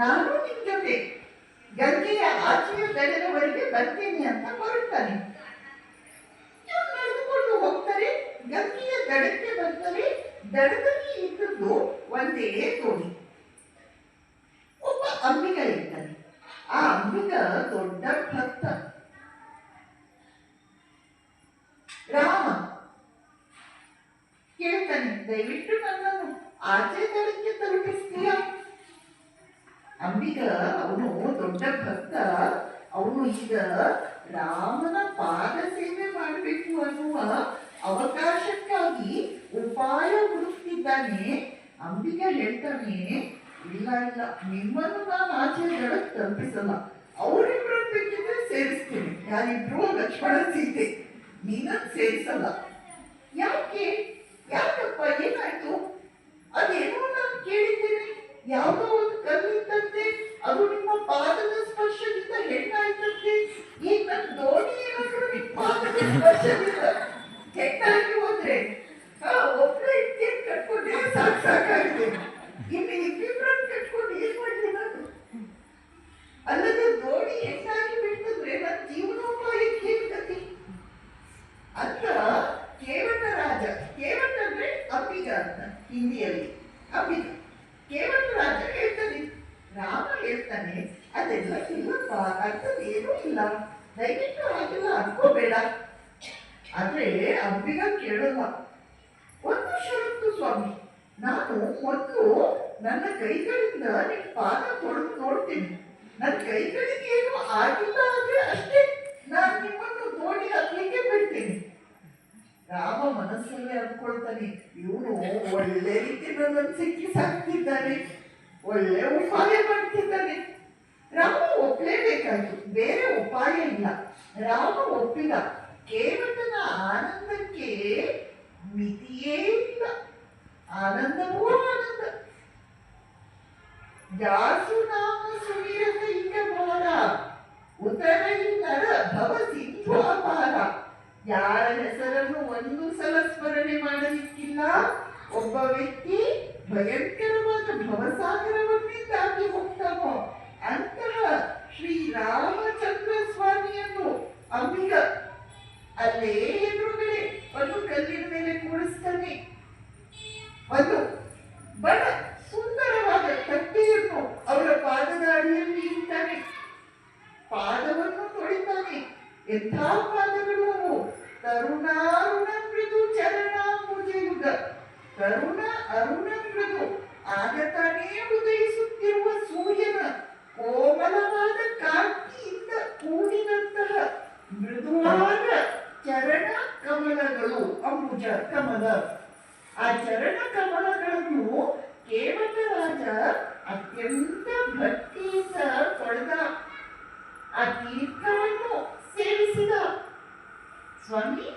ನಾನು ನಿನ್ ಜೊತೆ ಗಂಗೆಯ ಆಚೆಯ ದಡದವರೆಗೆ ಬರ್ತೀನಿ ಅಂತ ಹೊರಡ್ತಾನೆ. ನಡೆದುಕೊಂಡು ಹೋಗ್ತಾರೆ? ಗಂಗೆಯ ದಡಕ್ಕೆ ಬರ್ತಾರೆ ದಡದಲ್ಲಿ ಇದ್ದದ್ದು ಒಂದೇ ತೋಣಿ ಒಬ್ಬ ಅಂಬಿಗ ಇರ್ತಾನೆ. ಆ ಅಂಬಿಗ ದೊಡ್ಡ ಭಕ್ತ. ರಾಮ ಕೇಳ್ತಾನೆ, ದಯವಿಟ್ಟು ನನ್ನನ್ನು ಆಚೆ ದಡಕ್ಕೆ ತಲುಪಿಸ್ತೀಯಾ? ಅಂಬಿಗ ಅವನು ದೊಡ್ಡ ಭಕ್ತ. ಅವನು ಈಗ ರಾಮನ ಪಾದ ಸೇವೆ ಮಾಡಬೇಕು ಅನ್ನುವ ಅವಕಾಶಕ್ಕಾಗಿ ಉಪಾಯ ಹುಡುಕ್ತಿದ್ದಾನೆ. ಅಂಬಿಗ ಹೇಳ್ತಾನೆ, ಇಲ್ಲ ಇಲ್ಲ, ನಿಮ್ಮನ್ನು ನಾನು ಆಚೆ ತಲುಪಿಸಲ್ಲ. ಅವರಿಬ್ಬರ ಬೇಕಿದ್ರೆ ಸೇರಿಸ್ತೀನಿ. ಯಾರಿಬ್ರು ಲಕ್ಷ್ಮಣ ಸೀತೆ, ನೀನನ್ನು ಸೇರಿಸಲ್ಲ. ಯಾಕೆ? ಯಾಕಪ್ಪ, ಏನಾಯ್ತು? ಇನ್ನು ಅಲ್ಲದೆ ದೋಣಿ ಬಿಡ್ತಂದ್ರೆ ನನ್ನ ಜೀವನೋಪಾಯಕ್ಕೆ ಏನ್ ಗತಿ ರಾಜ, ಕೇವಟ ಅಂದ್ರೆ ಹಿಂದಿಯಲ್ಲಿ. ಅಂಬಿಗ, ಕೇವಟ ರಾಜ ಹೇಳ್ತಾನೆ. ರಾಮ ಹೇಳ್ತಾನೆ, ಅದೆಲ್ಲ ಇಲ್ಲಪ್ಪ ಅರ್ಥದ ಏನೂ ಇಲ್ಲ. ದಯವಿಟ್ಟು ಹಾಗೆಲ್ಲ ಅನ್ಕೋಬೇಡ. ಆದ್ರೆ ಅಂಬಿಗ ಕೇಳಲ್ಲ. ಒಂದು ಷರತ್ತು ಸ್ವಾಮಿ, ನಾನು ಮೊದಲು ನನ್ನ ಕೈಗಳಿಂದ ನಿಮ್ ಪಾದ ತೊಳೆದು ನೋಡ್ತೀನಿ. ನನ್ನ ಕೈಗಳಿಗೆ ಏನು ಆಗಿಲ್ಲ ಅಂದ್ರೆ ಅಷ್ಟೇ ನಾನು ನಿಮ್ಮನ್ನು ನೋಡಿ ಅಲ್ಲಿಗೆ ಬಿಡ್ತೀನಿ. ರಾಮ ಮನಸ್ಸಲ್ಲೇ ಅನ್ಕೊಳ್ತಾನೆ ಇವನು ಒಳ್ಳೆ ರೀತಿ ನನ್ನನ್ನು ಸಿಕ್ಕಿಸಾಕ್ತಿದ್ದಾನೆ ಒಳ್ಳೆ ಉಪಾಯ ಮಾಡ್ತಿದ್ದಾನೆ. ರಾಮ ಒಪ್ಪಲೇಬೇಕಾಯ್ತು ಬೇರೆ ಉಪಾಯ ಇಲ್ಲ. ರಾಮ ಒಪ್ಪಿದ ಕೇವಟನ ಆನಂದಕ್ಕೆ ಮಿತಿಯೇ ಇಲ್ಲ. ಆನಂದವೂ ಆನಂದ. ಯಾಸು ನಾಮ ಸುಮಿರತ ಇಂದ ಭಾರ ಉತ್ತರ ನರ ಭವ ಸಿಂಧು ಅಪಾರ. ಯಾರ ಹೆಸರನ್ನು ಒಂದು ಸಲ ಸ್ಮರಣೆ ಮಾಡಲಿಕ್ಕಿಲ್ಲ, ಒಬ್ಬ ವ್ಯಕ್ತಿ ಭಯಂಕರವಾದ ಭವಸಾಗರವನ್ನೇ ಒಂದು ಬಡ ಸುಂದರವಾದ ತಟ್ಟೆಯನ್ನು ಅವರ ಪಾದದ ಅಡಿಯಲ್ಲಿ ಇಡ್ತಾನೆ. ಪಾದವನ್ನು ತೊಳಿತಾನೆ. ಎಂಥ ಪಾದಗಳು ತರುಣಾರುಣ ಮೃದು ಚರಣಾಂಬುಜಯುಗ ತರುಣ ಅರುಣ ಮೃದು ಆಗ ತಾನೇ ಉದಯಿಸುತ್ತಿರುವ ಸೂರ್ಯನ ಕೋಮಲವಾದ ಕಾಂತಿಯಿಂದ ಕೂಡಿದಂತಹ ಮೃದುವಾದ ಚರಣ ಕಮಲಗಳು. ಅಂಬುಜ ಕಮಲ. ಆ ಚರಣ ಕಮಲಗಳನ್ನು ಕೇವಲ ರಾಜ ಅತ್ಯಂತ ಭಕ್ತಿಯಿಂದ